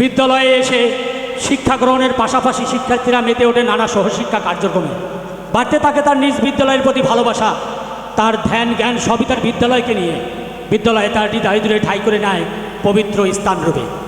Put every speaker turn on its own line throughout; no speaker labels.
বিদ্যালয়
এসে শিক্ষা গ্রহণের পাশাপাশি শিক্ষার্থীরা মেতে ওঠে নানা সহশিক্ষা কার্যক্রমে। বাড়তে থাকে তার নিজ বিদ্যালয়ের প্রতি ভালোবাসা, তার ধ্যান, জ্ঞান সবই তার বিদ্যালয়কে নিয়ে। বিদ্যালয়ে তার হৃদয় দূরে ঠাই করে নেয় পবিত্র স্থানরূপে।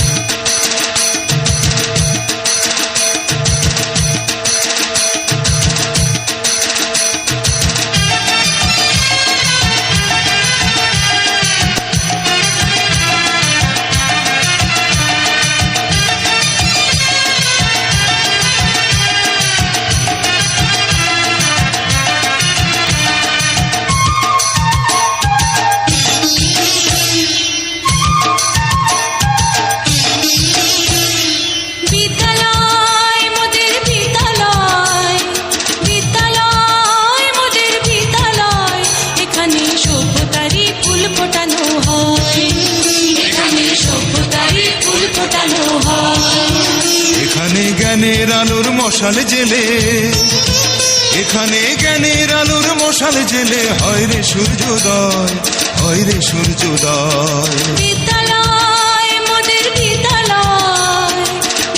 জ্ঞানের আলোর মশাল জেলে। এখানে জ্ঞানের আলোর মশাল জেলে। হয় রে সূর্যোদয় হয় রে সূর্যোদয়।
বিদ্যালয় মোদের বিদ্যালয়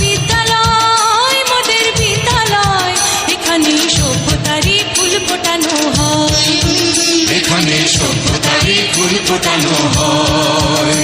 বিদ্যালয় মোদের বিদ্যালয় এখানে সভ্যতারই ফুল ফোটানো হয়।
এখানে সভ্যতারই ফুল ফোটানো হয়।